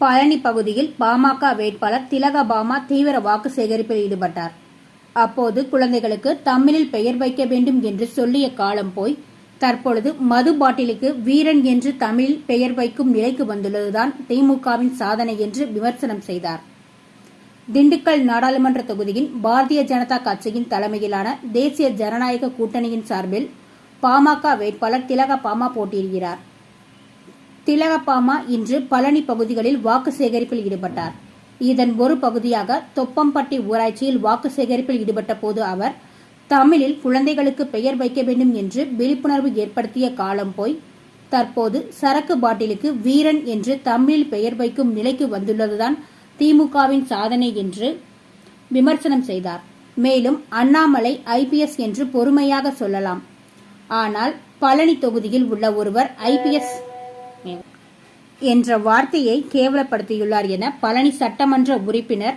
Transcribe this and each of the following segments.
பழனி பகுதியில் பாமக வேட்பாளர் திலகபாமா தீவிர வாக்கு சேகரிப்பில் ஈடுபட்டார். அப்போது குழந்தைகளுக்கு தமிழில் பெயர் வைக்க வேண்டும் என்று சொல்லிய காலம் போய் தற்பொழுது மது பாட்டிலுக்கு வீரன் என்று தமிழில் பெயர் வைக்கும் நிலைக்கு வந்துள்ளதுதான் திமுகவின் சாதனை என்று விமர்சனம் செய்தார். திண்டுக்கல் நாடாளுமன்ற தொகுதியின் பாரதிய ஜனதா கட்சியின் தலைமையிலான தேசிய ஜனநாயக கூட்டணியின் சார்பில் பாமக வேட்பாளர் திலக பாமா போட்டியிடுகிறார். திலகப்பாமா இன்று பழனி பகுதிகளில் வாக்கு சேகரிப்பில் ஈடுபட்டார். இதன் ஒரு பகுதியாக தொப்பம்பட்டி ஊராட்சியில் வாக்கு சேகரிப்பில் ஈடுபட்ட போது அவர் தமிழில் குழந்தைகளுக்கு பெயர் வைக்க வேண்டும் என்று விழிப்புணர்வு ஏற்படுத்திய காலம் போய் தற்போது சரக்கு பாட்டிலுக்கு வீரன் என்று தமிழில் பெயர் வைக்கும் நிலைக்கு வந்துள்ளதுதான் திமுகவின் சாதனை என்று விமர்சனம் செய்தார். மேலும் அண்ணாமலை ஐபிஎஸ் என்று பொறுமையாக சொல்லலாம். ஆனால் பழனி தொகுதியில் உள்ள ஒருவர் ஐபிஎஸ் என்ற வார்த்தையை கேவலப்படுத்தியுள்ளார் என பழனி சட்டமன்ற உறுப்பினர்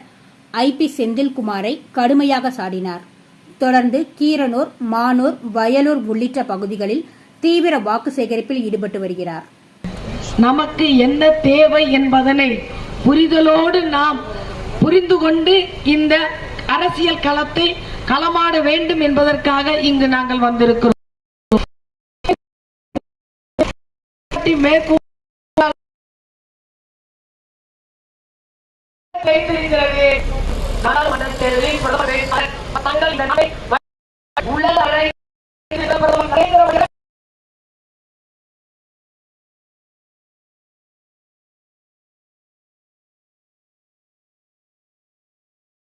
ஐ பி செந்தில்குமாரை கடுமையாக சாடினார். தொடர்ந்து கீரனூர் மானூர் வயலூர் உள்ளிட்ட பகுதிகளில் தீவிர வாக்கு சேகரிப்பில் ஈடுபட்டு வருகிறார். நமக்கு என்ன தேவை என்பதனை புரிதலோடு நாம் புரிந்து கொண்டு இந்த அரசியல் களத்தை களமாட வேண்டும் என்பதற்காக இங்கு நாங்கள் வந்திருக்கிறோம். மேற்கூ- வைத்திருக்கிறது. நாடாளுமன்ற தேர்தலில் பிரதமர் வேட்பாளர் தங்கள் இந்த அறை பிரதமர் நரேந்திர மோடி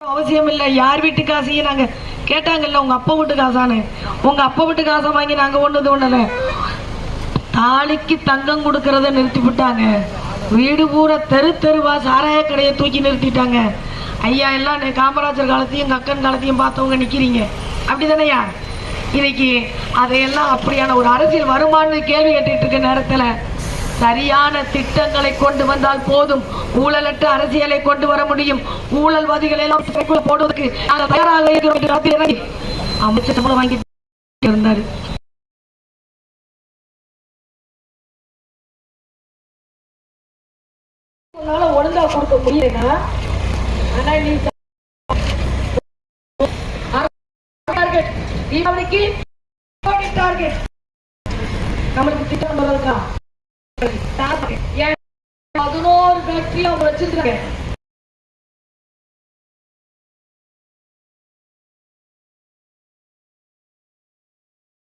அவசியம் இல்ல யார் வீட்டு காசையும் நாங்க கேட்டாங்கல்ல உங்க அப்பா வீட்டு காசானு உங்க அப்பா வீட்டு காசை வாங்கி நாங்க ஒண்ணு தோணல தாலிக்கு தங்கம் கொடுக்கறத நிறுத்தி விட்டாங்க வீடு பூரா தெரு தெருவா சாராய கடையை தூக்கி நிறுத்திட்டாங்க. ஐயா எல்லாம் காமராஜர் காலத்தையும் கக்கன் அக்கன் காலத்தையும் பார்த்தவங்க நிக்கிறீங்க. அப்படிதானையா? இன்னைக்கு அதையெல்லாம் அப்படியான ஒரு அரசியல் வருமானு கேள்வி கேட்டுட்டு இருக்க நேரத்துல சரியான திட்டங்களை கொண்டு வந்தால் போதும். ஊழலற்ற அரசியலை கொண்டு வர முடியும். ஊழல்வாதிகளை எல்லாம் போடுவதற்கு நாங்கள் தயாராக இருக்கிறோம் அமைச்சர் சம்பளம் வாங்கி இருந்தாரு. உன்னால ஒழுங்கா கொடுக்க முடியலன்னா ஆனா நீ டார்கெட் தீபாவளிக்கு டார்கெட் நம்மளுக்கு திட்டம் இருக்கா? பதினோரு ஃபேக்டரி அவங்க வச்சிருக்காங்க.